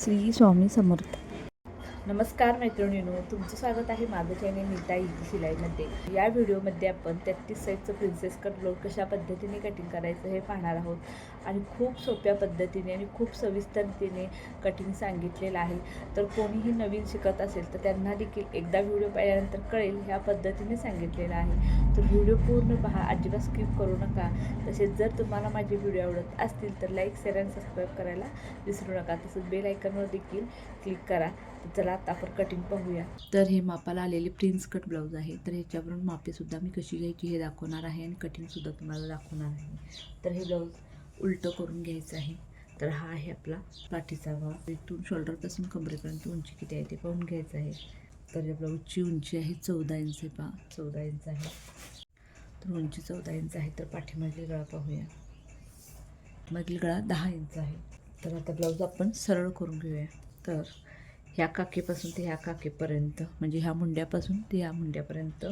श्री स्वामी समर्थ. नमस्कार मैत्रिणीनो तुमचं स्वागत आहे माझं चॅनेल नीता इजी शिलाईमध्ये. या व्हिडिओमध्ये आपण तेहतीस साईजचं प्रिन्सेस कट ब्लाऊज कशा पद्धतीने कटिंग करायचं हे पाहणार आहोत. आणि खूप सोप्या पद्धतीने आणि खूप सविस्तरतेने कटिंग सांगितलेलं आहे. तर कोणीही नवीन शिकत असेल तर त्यांना देखील एकदा व्हिडिओ पाहिल्यानंतर कळेल ह्या पद्धतीने सांगितलेलं आहे. तर व्हिडिओ पूर्ण पहा अजिबात स्किप करू नका. तसेच जर तुम्हाला माझे व्हिडिओ आवडत असतील तर लाईक शेअर आणि सबस्क्राईब करायला विसरू नका. तसंच बेल आयकनवर देखील क्लिक करा. तर चला आता आपण कटिंग पाहूया. तर हे मापाला आलेले प्रिन्स कट ब्लाऊज आहे. तर ह्याच्यावरून मापेसुद्धा मी कशी घ्यायची हे दाखवणार आहे आणि कटिंगसुद्धा तुम्हाला दाखवणार आहे. तर हे ब्लाऊज उलटं करून घ्यायचं आहे. तर हा आहे आपला पाठीचा भाग. इथून शोल्डरपासून कमरेपर्यंत उंची किती आहे ते पाहून घ्यायचं आहे. तर या ब्लाऊजची उंची आहे चौदा इंच आहे पहा. चौदा इंच आहे. तर उंची चौदा इंच आहे. तर पाठीमधली गळा पाहूया. मागील गळा दहा इंच आहे. तर आता ब्लाऊज आपण सरळ करून घेऊया. तर ह्या काकीपासून ते ह्या काकीपर्यंत म्हणजे ह्या मुंड्यापासून ते ह्या मुंड्यापर्यंत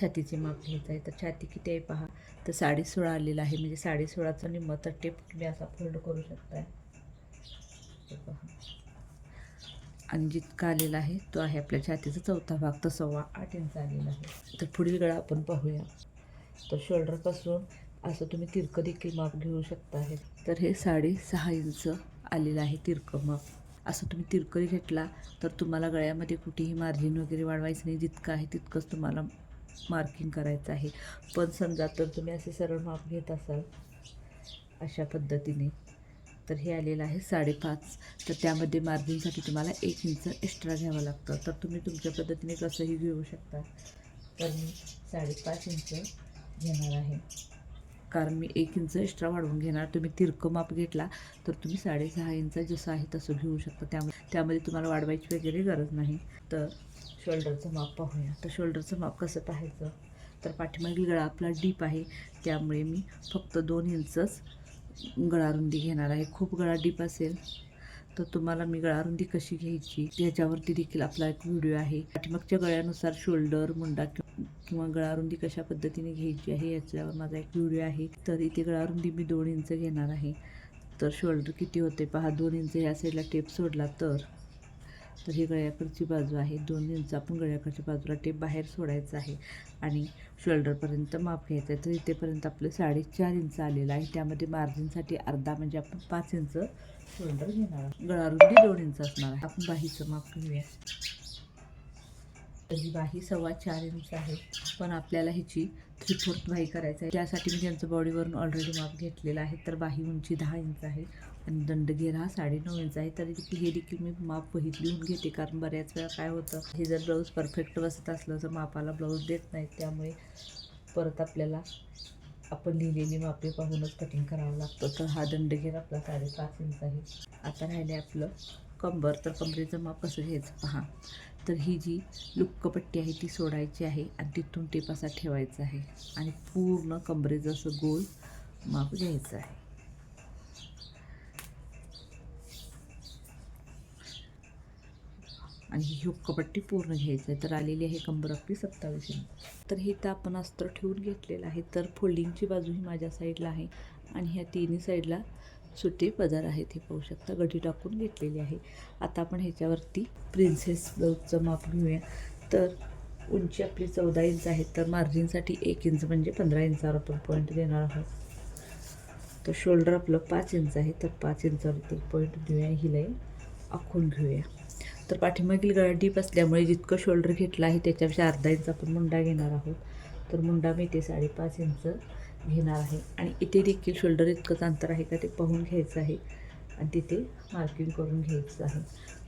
छातीचे माप घ्यायचं आहे तर छाती किती आहे पहा? तर साडे सोळा आलेलं आहे म्हणजे साडे सोळाचा निम्म तर टेप तुम्ही असा फोल्ड करू शकताय. पहा. आणि जितका आलेला आहे तो आहे आपल्या छातीचा चौथा भाग तर सव्वा आठ इंच आलेला आहे. तर पुढील गळा आपण पाहूया. तर शोल्डरपासून असं तुम्ही तिरकं देखील माप घेऊ शकता आहे तर हे साडेसहा इंच आलेलं आहे तिरकं माप. असं तुम्ही तिरकं घेतला तर तुम्हाला गळ्यामध्ये कुठेही मार्जिन वगैरे वाढवायचं नाही. जितकं आहे तितकंच तुम्हाला मार्किंग करायचं आहे. पण समजा तर तुम्ही असे सरळ माप घेत असाल अशा पद्धतीने तर हे आलेलं आहे साडेपाच. तर त्यामध्ये मार्जिनसाठी तुम्हाला एक इंच एक्स्ट्रा घ्यावं लागतं. तर तुम्ही तुमच्या पद्धतीने कसंही घेऊ शकता. तर मी साडेपाच इंच घेणार आहे. कारण मी एक इंच एक्स्ट्रा वाढवून घेणार. तुम्ही तिरकं माप घेतला तर तुम्ही साडेसहा इंच जसं आहे तसं घेऊ शकता. त्यामुळे त्यामध्ये तुम्हाला वाढवायची वगैरे गरज नाही. तर शोल्डरचं माप पाहूया. तर शोल्डरचं माप कसं पाहायचं? तर पाठीमागील गळा आपला डीप आहे. त्यामुळे मी फक्त दोन इंचच गळारुंदी घेणार आहे. खूप गळा डीप असेल. तर तुम्हाला मी गळारुंदी कशी घ्यायची याच्यावरती देखील आपला एक व्हिडिओ आहे. पाठीमागच्या गळ्यानुसार शोल्डर मुंडा किंवा गळारुंदी कशा पद्धतीने घ्यायची आहे याच्यावर माझा एक व्हिडिओ आहे. तर इथे गळारुंदी मी दोन इंच घेणार आहे. तर शोल्डर किती होते पहा दोन इंच या साईडला टेप सोडला तर तर ही गळ्याकडची बाजू आहे. दोन इंच आपण गळ्याकडच्या बाजूला टेप बाहेर सोडायचं आहे आणि शोल्डरपर्यंत माप घ्यायचं आहे. तर इथेपर्यंत आपलं साडेचार इंच आलेलं आहे. त्यामध्ये मार्जिनसाठी अर्धा म्हणजे आपण पाच इंच शोल्डर घेणार गळारुंदी दोन इंच असणार आहे. आपण बाहीचं माप घेऊया. तर ही बाही सव्वा चार इंच आहे. पण आपल्याला ह्याची थ्री फोर्थ बाही करायचं आहे. त्यासाठी मी त्यांचं बॉडीवरून ऑलरेडी माप घेतलेला आहे. तर बाही उंची दहा इंच आहे आणि दंडघेर हा साडेनऊ इंच आहे. तरी देखील हे देखील मी माप वहीत लिहून घेते. कारण बऱ्याच वेळा काय होतं हे जर ब्लाऊज परफेक्ट बसत असलं तर मापाला ब्लाऊज देत नाहीत. त्यामुळे परत आपल्याला आपण लिहिलेली मापे पाहूनच कटिंग करावं लागतं. तर हा दंडगेर आपला साडेपाच इंच आहे. आता राहिले आपलं कंबर. तर कमरेचं माप कसं घ्यायचं पहा. तर ही जी लुक्कपट्टी आहे ती सोडायची आहे आणि तिथून टेप असा ठेवायचा आहे. आणि पूर्ण कमरेचं असं गोल माप घ्यायचं आहे. आणि ही हुक्कपट्टी पूर्ण घ्यायचं आहे. तर आलेली आहे कंबर आपली सत्तावीस इंच. तर हे तर आपण अस्त्र ठेवून घेतलेलं आहे. तर फोल्डिंगची बाजू ही माझ्या साईडला आहे. आणि ह्या तिन्ही साईडला सुटी पदर आहेत हे पाहू शकता. गडी टाकून घेतलेली आहे. आता आपण ह्याच्यावरती प्रिन्सेस ब्लाऊजचं माप घेऊया. तर उंची आपली चौदा इंच आहे. तर मार्जिनसाठी एक इंच म्हणजे पंधरा इंचावर आपण पॉईंट देणार आहोत. तर शोल्डर आपलं पाच इंच आहे. तर पाच इंचावरती पॉईंट देऊया. ही लाईन आखून घेऊया. तर पाठीमागील गळा डीप असल्यामुळे जितकं शोल्डर घेतलं आहे त्याच्यापेक्षा अर्धा इंच आपण मुंडा घेणार आहोत. तर मुंडा मी ते साडेपाच इंच घेणार आहे. आणि इथे देखील शोल्डर इतकंच अंतर आहे का ते पाहून घ्यायचं आहे. आणि तिथे मार्किंग करून घ्यायचं आहे.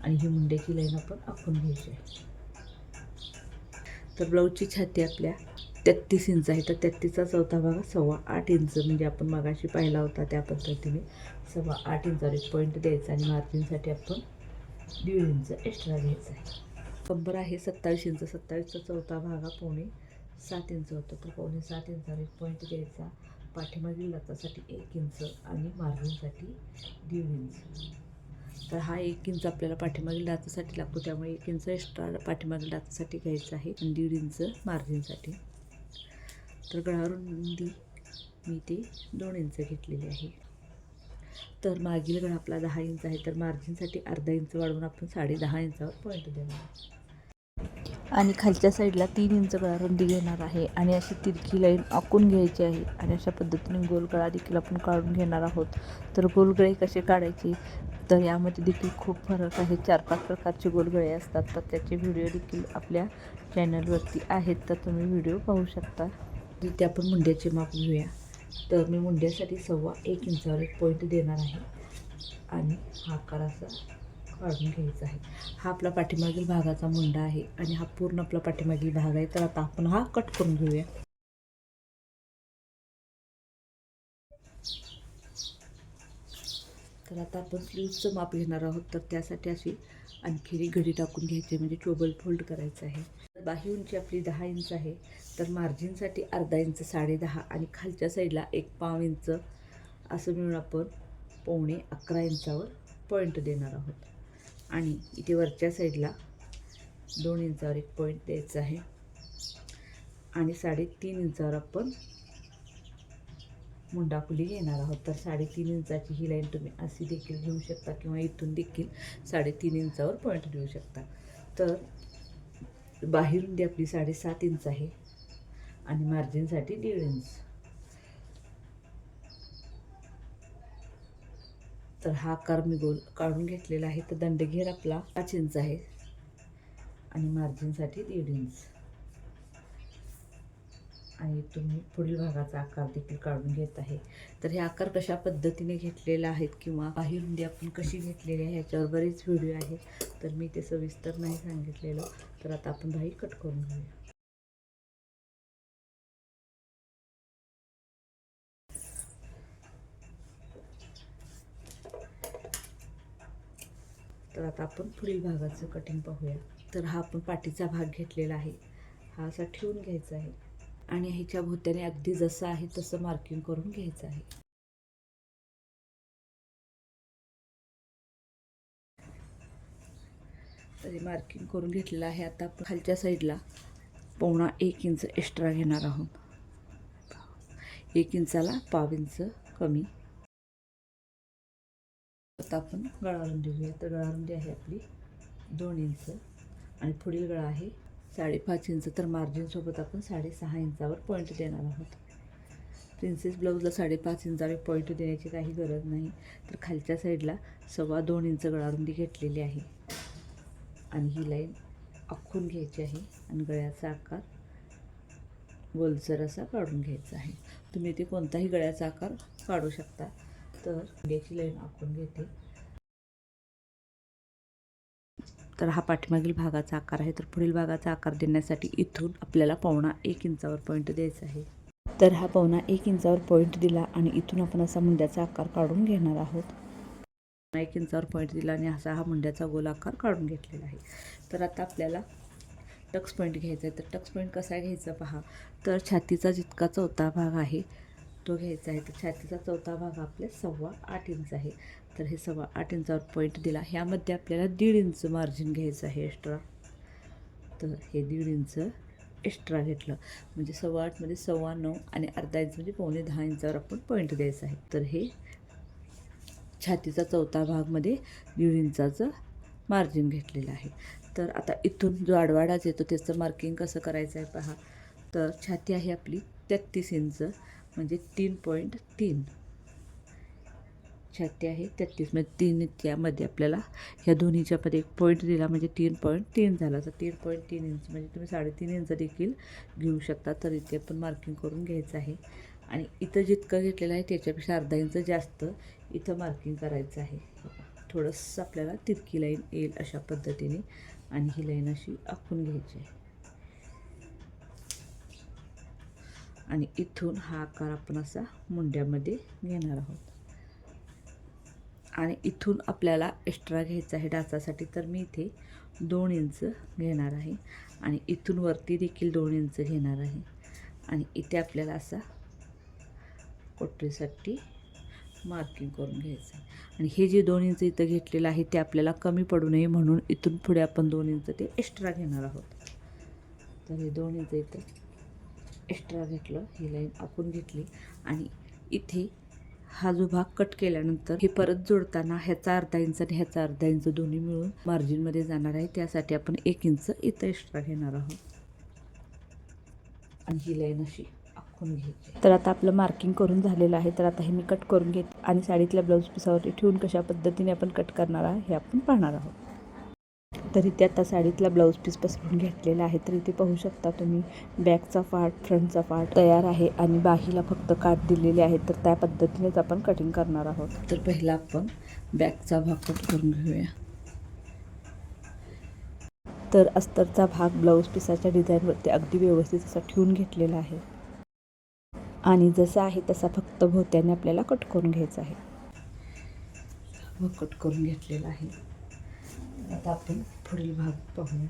आणि ही मुंड्याची लाईन आपण आखून घ्यायची आहे. तर ब्लाऊजची छाती आपल्या तेहतीस इंच आहे. तर तेहतीसचा चौथा भाग सव्वा आठ इंच म्हणजे आपण मगाशी पाहिला होता त्या पद्धतीने. सव्वा आठ इंचावर एक पॉईंट द्यायचा आणि मार्जिनसाठी आपण दीड इंच एक्स्ट्रा घ्यायचं आहे. कंबर आहे सत्तावीस इंच सत्तावीसचा चौथा भागा पोणे सात इंच होतं. तर पावणे सात इंचावर एक पॉईंट द्यायचा. पाठीमागील लातासाठी एक इंच आणि मार्जिनसाठी दीड इंच. तर हा एक इंच आपल्याला पाठीमागील दातासाठी लागतो. त्यामुळे एक इंच एक्स्ट्रा पाठीमागील दातासाठी घ्यायचं आहे आणि दीड इंच मार्जिनसाठी. तर गळारुंदी मी ते दोन इंच घेतलेली आहे. तर मागील गळा आपला दहा इंच आहे. तर मार्जिनसाठी अर्धा इंच वाढवून आपण साडे दहा इंचावर पॉईंट देणार आणि खालच्या साईडला तीन इंच गळा रुंदी घेणार आहे आणि अशी तिरकी लाईन आखून घ्यायची आहे आणि अशा पद्धतीने गोलगळा देखील आपण काढून घेणार आहोत. तर गोलगळे कसे काढायचे? तर यामध्ये देखील खूप फरक आहे. चार पाच प्रकारचे गोलगळे असतात. तर त्याचे व्हिडिओ देखील आपल्या चॅनलवरती आहेत. तर तुम्ही व्हिडिओ पाहू शकता. तिथे आपण मुंड्याचे माप घेऊया. तर मी मुंड्यासाठी सव्वा एक इंचावर एक पॉईंट देणार आहे. आणि हा आकार असा काढून घ्यायचा आहे. हा आपला पाठीमागील भागाचा मुंडा आहे आणि हा पूर्ण आपला पाठीमागील भाग आहे. तर आता आपण हा कट करून घेऊया. तर आता आपण स्लीवचं माप घेणार आहोत. तर त्यासाठी अशी आणखी घडी टाकून घ्यायची म्हणजे चोबल फोल्ड करायचं आहे. तर बाही उंची आपली दहा इंच आहे. तर मार्जिनसाठी अर्धा इंच साडेदहा आणि खालच्या साईडला एक पाव इंच असं मिळून आपण पावणे अकरा इंचावर पॉईंट देणार आहोत. आणि इथे वरच्या साईडला दोन इंचावर एक पॉईंट द्यायचा आहे. आणि साडेतीन इंचावर आपण मुंडाफुली घेणार आहोत. तर साडेतीन इंचाची ही लाईन तुम्ही अशी देखील घेऊ शकता किंवा इथून देखील साडेतीन इंचावर पॉईंट देऊ शकता. तर बाहेरून ती आपली साडेसात इंच आहे आणि मार्जिनसाठी दीड इंच. तर हा आकार मी गोल काढून घेतलेला आहे. तर दंडघेर आपला पाच इंच आहे. आणि मार्जिनसाठी दीड इंच. आणि तुम्ही पुढील भागाचा आकार देखील काढून घेत आहे. तर हे आकार कशा पद्धतीने घेतलेला आहेत किंवा बाहेरुंदी आपण कशी घेतलेली आहे ह्याच्यावर बरेच व्हिडिओ आहे. तर मी ते सविस्तर नाही सांगितलेलं. तर आता आपण बाही कट करून घेऊया. तर आता आपण पुढील भागाचं कटिंग पाहूया. तर हा आपण पाठीचा भाग घेतलेला आहे. हा असा ठेवून घ्यायचा आहे. आणि ह्याच्या भोवत्याने अगदी जसं आहे तसं मार्किंग करून घ्यायचं आहे. तर हे मार्किंग करून घेतलेलं आहे. आता आपण खालच्या साईडला पावणा एक इंच एक्स्ट्रा घेणार आहोत. एक इंचाला पाव इंच कमी आता आपण गळारुंदी घेऊया तर गळारुंदी आहे आपली दोन इंच. आणि पुढील गळा आहे साडेपाच इंच. तर मार्जिनसोबत आपण साडेसहा इंचावर पॉईंट देणार आहोत. प्रिन्सेस ब्लाऊजला साडेपाच इंचावर पॉईंट देण्याची काही गरज नाही. तर खालच्या साईडला सव्वा दोन इंच गळारुंदी घेतलेली आहे. आणि ही लाईन आखून घ्यायची आहे. आणि गळ्याचा आकार गोलसर असा काढून घ्यायचा आहे. तुम्ही इथे कोणताही गळ्याचा आकार काढू शकता. तर याची लाईन आखून घेते. तर हा पाठीमागील भागाचा आकार आहे. तर पुढील भागाचा आकार देण्यासाठी इथून आपल्याला पावणा एक इंचावर पॉईंट द्यायचा आहे. तर हा पावणा एक इंचावर पॉईंट दिला आणि इथून आपण असा मुंड्याचा आकार काढून घेणार आहोत. एक इंचावर पॉईंट दिला आणि असा हा मुंड्याचा गोल आकार काढून घेतलेला आहे. तर आता आपल्याला टक्स पॉईंट घ्यायचा आहे. तर टक्स पॉईंट कसा घ्यायचा पहा. तर छातीचा जितका चौथा भाग आहे तो घ्यायचा आहे. तर छातीचा चौथा भाग आपल्या सव्वा आठ इंच आहे. तर हे सव्वा आठ इंचावर पॉईंट दिला. ह्यामध्ये आपल्याला दीड इंच मार्जिन घ्यायचं आहे एक्स्ट्रा तर हे दीड इंच एक्स्ट्रा घेतलं. म्हणजे सव्वा आठमध्ये सव्वा नऊ आणि अर्धा इंच म्हणजे पावणे दहा इंचावर आपण पॉईंट द्यायचं आहे. तर हे छातीचा चौथा भागमध्ये दीड इंचाचं मार्जिन घेतलेलं आहे. तर आता इथून जो आडवाडाच येतो त्याचं मार्किंग कसं करायचं आहे पहा. तर छाती आहे आपली तेहतीस इंच. म्हणजे तीन पॉईंट तीन. छाती आहे तेहतीस. म्हणजे तीन त्यामध्ये आपल्याला ह्या दोन्हीच्यामध्ये एक पॉईंट दिला म्हणजे तीन पॉईंट तीन झाला. तर तीन पॉईंट तीन इंच म्हणजे तुम्ही साडेतीन इंच देखील घेऊ शकता. तर इथे पण मार्किंग करून घ्यायचं आहे. आणि इथं जितकं घेतलेलं आहे त्याच्यापेक्षा अर्धा इंच जास्त इथं मार्किंग करायचं आहे. थोडंसं आपल्याला तिरकी लाईन येईल अशा पद्धतीने. आणि ही लाईन अशी आखून घ्यायची आहे. आणि इथून हा आकार आपण असा मुंड्यामध्ये घेणार आहोत. आणि इथून आपल्याला एक्स्ट्रा घ्यायचा आहे डाचासाठी तर मी इथे दोन इंच घेणार आहे. आणि इथून वरती देखील दोन इंच घेणार आहे. आणि इथे आपल्याला असा कोटरीसाठी मार्किंग करून घ्यायचं आहे. आणि हे जे दोन इंच इथं घेतलेलं आहे ते आपल्याला कमी पडू नये म्हणून इथून पुढे आपण दोन इंच ते एक्स्ट्रा घेणार आहोत. तर हे दोन इंच इथं एक्स्ट्रा घेतलं ही लाईन आपण घेतली. आणि इथे हा जो भाग कट केल्यानंतर हे परत जोडताना ह्याचा अर्धा इंच आणि ह्याचा अर्धा इंच दोन्ही मिळून मार्जिनमध्ये जाणार आहे. त्यासाठी आपण एक इंच इथं एक्स्ट्रा घेणार आहोत. आणि ही लाईन अशी आखून घ्यायची. तर आता आपलं मार्किंग करून झालेलं आहे. तर आता हे मी कट करून घेत आणि साडीतल्या ब्लाऊज पिसावरती ठेवून कशा पद्धतीने आपण कट करणार आहे हे आपण पाहणार आहोत. तर इथे आता साडीतला ब्लाऊज पीस पसरून घेतलेला आहे. तर इथे पाहू शकता तुम्ही बॅकचा पार्ट फ्रंटचा पार्ट तयार आहे आणि बाहीला फक्त काठ दिलेले आहे. तर त्या पद्धतीनेच आपण कटिंग करणार आहोत. तर पहिला आपण बॅकचा भाग कट करून घेऊया. तर अस्तरचा भाग ब्लाऊज पिसाच्या डिझाईनवरती अगदी व्यवस्थित असा ठेवून घेतलेला आहे. आणि जसा आहे तसा फक्त भोवत्याने आपल्याला कट करून घ्यायचा आहे. कट करून घेतलेला आहे. आता आपण पुढील भाग पाहूया.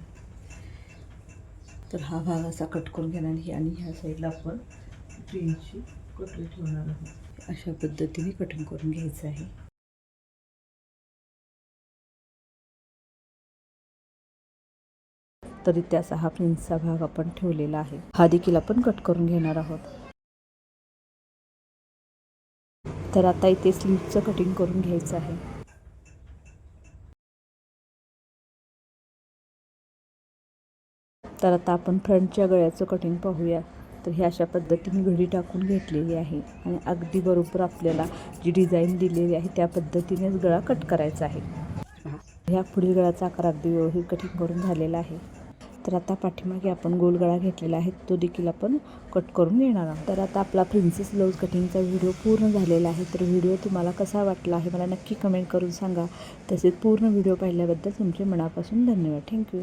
तर हा भाग असा कट करून घेणार आहे आणि ह्या साईडला आपण प्रिंटची कटरी ठेवणार आहोत. अशा पद्धतीने कटिंग करून घ्यायचं आहे. तरी त्याचा हा प्रिन्सचा भाग आपण ठेवलेला आहे. हा देखील आपण कट करून घेणार आहोत. तर आता इथे स्लीवचं कटिंग करून घ्यायचं आहे. तर आता आपण फ्रंटच्या गळ्याचं कटिंग पाहूया. तर ही अशा पद्धतीने घडी टाकून घेतलेली आहे आणि अगदी बरोबर आपल्याला जी डिझाईन दिलेली आहे त्या पद्धतीनेच गळा कट करायचा आहे. ह्या पुढील गळ्याचा आकार अगदी व्यवस्थित कटिंग करून झालेला आहे. तर आता पाठीमागे आपण गोल गळा घेतलेला आहे तो देखील आपण कट करून घेणार आहोत. तर आता आपला प्रिन्सेस ब्लाऊज कटिंगचा व्हिडिओ पूर्ण झालेला आहे. तर व्हिडिओ तुम्हाला कसा वाटला आहे मला नक्की कमेंट करून सांगा. तसेच पूर्ण व्हिडिओ पाहिल्याबद्दल तुमचे मनापासून धन्यवाद. थँक्यू